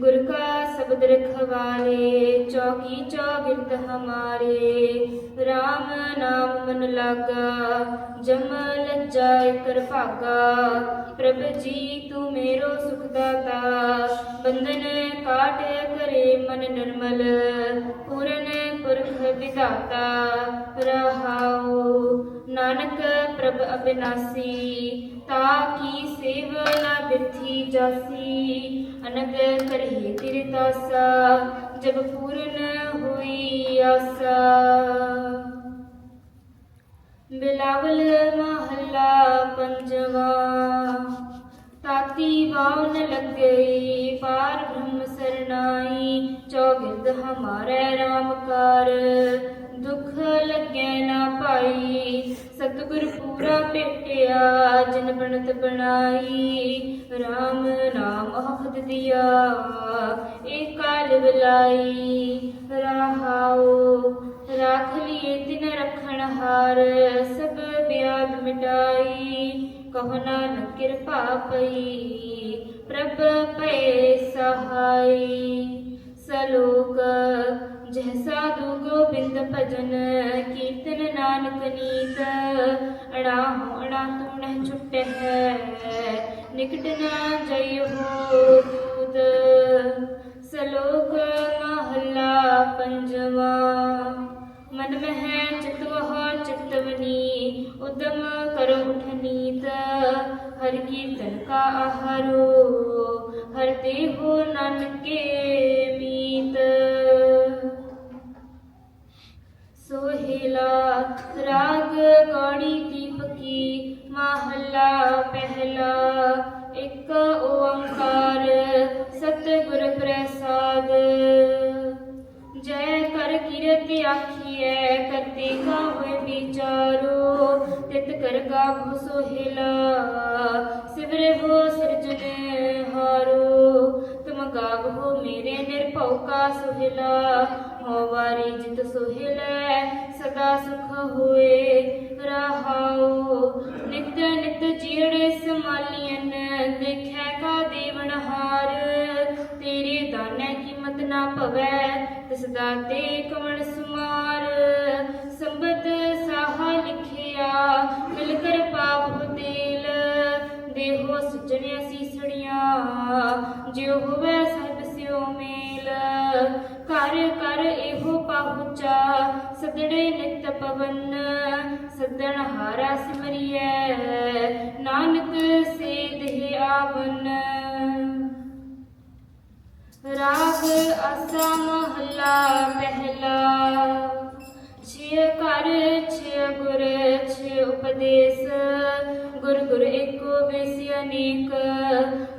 ਗੁਰ ਕਾ ਸ਼ਬਦ ਰਖਵਾਲੇ, ਚੌਕੀ ਚੌਗਿਰਦ ਹਮਾਰੇ। RAM ਨਾਮ ਮਨ ਲਾਗਾ ਜਮ ਲੱਜਾ ਕਰ ਭਾਗਾ। ਪ੍ਰਭ ਜੀ, ਤੂੰ ਮੇਰੋ ਸੁਖ ਦਾਤਾ। ਬੰਧਨ ਕਾਟ ਕਰੇ ਮਨ ਨਿਰਮਲ, ਪੂਰਨ ਪੁਰਖ ਵਿਦਾਤਾ ਰਹਾਉ, ਨਾਨਕ ਪ੍ਰਭ ਅਬਿਨਾਸੀ, ਤਾ ਕੀ ਸੇਵ ਨਾ ਬਿਰਥੀ ਜਾਸੀ? ਅਨੰਦ ਕਰਹਿ ਤਿਰ ਦਾਸਾ, ਜਬ ਪੂਰਨ ਹੋਈ ਆਸਾ। ਬਿਲਾਵਲ ਮਹੱਲਾ ਪੰਜਵਾ, ਤਾਤੀ ਬਾਉਨ ਲੱਗਈ, ਪਾਰ ਬ੍ਰਹਮ ਸਰਨਾਈ ਚੌਗਿਰਦ ਹਮਾਰੇ RAM ਕਰ ਦੁਖ ਲੱਗੇ ਨਾ ਪਾਈ ਸਤਿਗੁਰ ਪੂਰਾ ਭੇਟਿਆ ਜਿਨ ਬਣਤ ਬਣਾਈ। RAM ਨਾਮ ਅਖਦ ਦਿਆ ਏ ਕਾਲ ਬਲਾਈ। ਰਹਾਉ, ਰਾਖ ਲਿਏ ਤਿਨ ਰਖਣ ਹਾਰ, ਸਭ ਬਿਆਦ ਮਿਟਾਈ। ਕਹੋ ਨਾਨਕ ਕਿਰਪਾ ਪਈ, ਪ੍ਰਭ ਪਏ ਸਹਾਈ। ਸਲੋਕ ਜਹ ਸਾਧੂ ਗੋਬਿੰਦ ਭਜਨ ਕੀਰਤਨ ਨਾਨਕ ਨੀਤ ਅੜਾ ਹੋ ਅੜਾ ਤੂੰ ਨਹਿ ਛੁਟੈ ਨਿਕਟ ਨਾ ਜਈ ਹੋ ਦੂਤ। ਸਲੋਕ ਮਹੱਲਾ ਪੰਜਵਾ, ਮਨ ਮਹਿ ਚਿਤਵਹ ਚਿਤਵਨੀ ਉਦਮ ਕਰੋ ਉਠਨੀਤ ਹਰ ਕੀਰਤਨ ਕਾ ਆਹਾਰੋ, ਹਰ ਦੇਹੋ ਨਾਨਕੇ। ਰਾਗ ਗੌੜੀ ਦੀਪਕੀ ਮਹੱਲਾ ਪਹਿਲਾ। ਇੱਕ ਓੰਕਾਰ ਸਤਿਗੁਰ ਪ੍ਰਸਾਦ। ਜੈ ਕਰ ਕਿਰਤ ਆਖੀਐ, ਕਰਤੇ ਕਾ ਹੋਏ ਵਿਚਾਰੋ, ਤਿਤ ਕਰ ਗਾਵੋ ਸੋਹਿਲਾ। ਸਿਵਰੇ ਹੋ ਸਿਰਜਨ ਹਾਰੋ, ਤੁਮ ਹੋ ਮੇਰੇ ਨਿਰਭਉ ਕਾ ਸੋਹਿਲਾ। ਹੋ ਵਾਰੀ ਜਿਤ ਸੋਹਿਲੈ, ਸਦਾ ਸੁਖ ਹੋਏ ਰਹਾਉ। ਨਿਤ ਨਿਤ ਜਿਹੜੇ ਸਮਾਲੀਨ ਦੇਖੈ ਕਾ ਦੇਵਨ ਤੇਰੇ ਦਾਨੇ ਕੀਮਤ ਨਾ ਭਵੈ, ਤਿਸ ਦਾਤੇ ਕਵਣ ਸੁਮਾਰ। ਸੰਬਤ ਸਾਹਾ ਲਿਖਿਆ, ਮਿਲ ਕਰ ਪਾਵ ਤੇਲ। ਦੇਹੋ ਸਜਣਿਆ ਸੀਸੜੀਆਂ, ਜਿਉ ਹੋਵੇ ਕਰ ਕਰ ਇਹੋ ਪਹੁੰਚਾ ਸਦੜੇ ਨਿਤ ਪਵਨ, ਸਦਣ ਹਾਰਾ ਸਿਮਰਿਐ, ਨਾਨਕ ਸੇਧ ਆਵਨ। ਰਾਗ ਆਸਾ ਮਹੱਲਾ ਪਹਿਲਾ ਛੇ ਕਰ ਛੇ ਗੁਰ, ਛੇ ਉਪਦੇਸ਼, ਗੁਰ ਗੁਰ ਏਕੋ ਬੇਸੀ ਅਨੇਕ,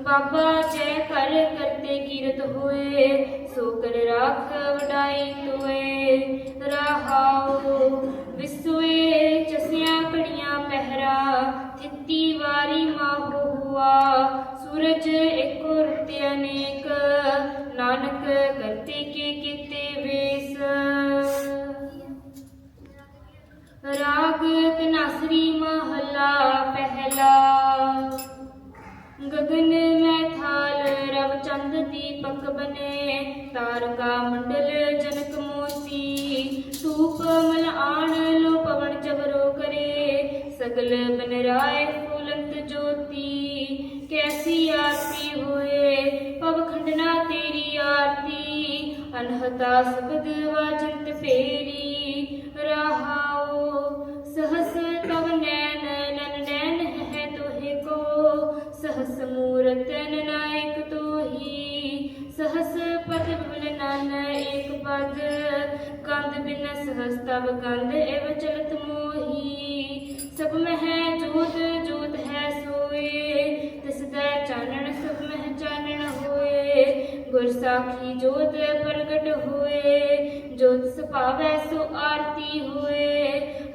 ਬਾਬਾ ਜੈ ਕਰ ਕਰਤੇ ਕੀਰਤ ਹੋਏ, ਸੋ ਕਰ ਰਾਖ ਵਡਾਈ ਤੋਏ ਰਹਾਉ, ਵਿਸੂਏ ਚਸਿਆ ਕੜੀਆਂ ਪਹਿਰਾ, ਥਿੱਤੀ ਵਾਰੀ ਮਾਹੋ ਹੁਆ, ਸੂਰਜ ਏਕੋ ਰੁੱਤ ਅਨੇਕ ਨਾਨਕ ਕਰਤੇ ਕੇ ਕੀਤੇ ਵੇਸ। ਰਾਗ ਤਨਾਸਰੀ ਮਹੱਲਾ ਪਹਿਲਾ। ਗਗਨ ਮੈਂ ਥਾਲ ਰਵ ਚੰਦ ਦੀਪਕ ਬਨੇ। ਤਾਰਕਾ ਮੰਡਲ ਜਨਕ ਮੋਤੀ, ਧੂਪ ਮਲ ਆਣ ਲੋ ਪਵਨ ਜਬਰੋ ਕਰੇ, ਸਗਲ ਬਨ ਰਾਏ ਫੂਲੰਤ ਜੋਤੀ, ਕੈਸੀ ਆਰਤੀ ਹੋਏ, ਪਵ ਖੰਡਨਾ ਤੇਰੀ ਆਰਤੀ, ਅਨਹਤਾ ਸਬਦ ਵਾਜੰਤ ਫੇਰੀ तब कंद एव चलत मोही सब मह जोत जोत है सोए तसदा चानन सब मह चानन होए गुर साखी जोत प्रगट होए जोत सपावै सो आरती होए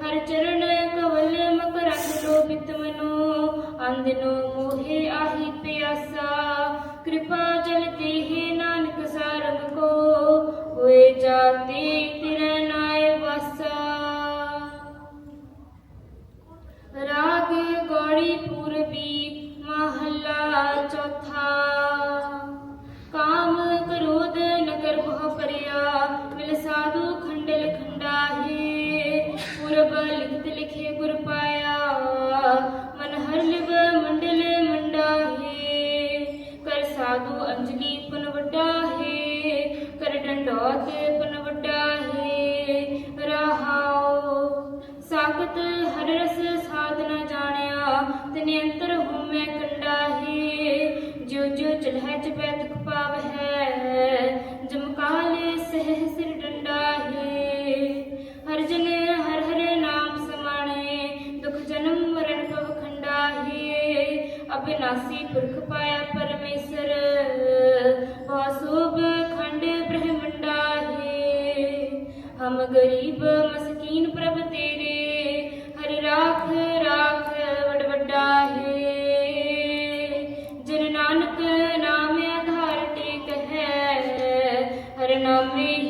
हर चरण कवल मक रख लो बित मनो अंदनो मोहे आही प्यासा कृपा जल देहे नानक सारंग को होए जाते ਹਰੀ ਪੂਰਬੀ ਮਹੱਲਾ ਚੌਥਾ ਨਿਯੰਤਰ ਹੂੰ ਮੈਂ ਕੰਡਾਹੀ ਜੋ ਜੋ ਚਲਹਿ ਜਪੈਤਕ ਪਾਵ ਹੈ, ਜਮਕਾਲੇ ਸਹਿ ਸਿਰ ਡੰਡਾਹੀ ਹਰ ਜਨ ਹਰ ਹਰੇ ਨਾਮ ਸਮਾਣੇ, ਦੁਖ ਜਨਮ ਮਰਨ ਕਵ ਖੰਡਾਹੀ ਅਬਿਨਾਸੀ ਪੁਰਖ ਪਾਇਆ ਪਰਮੇਸ਼ਰ ਵਾਸੋਬ ਖੰਡ ਬ੍ਰਹਮੰਡਾਹੀ ਹਮ ਗਰੀਬ me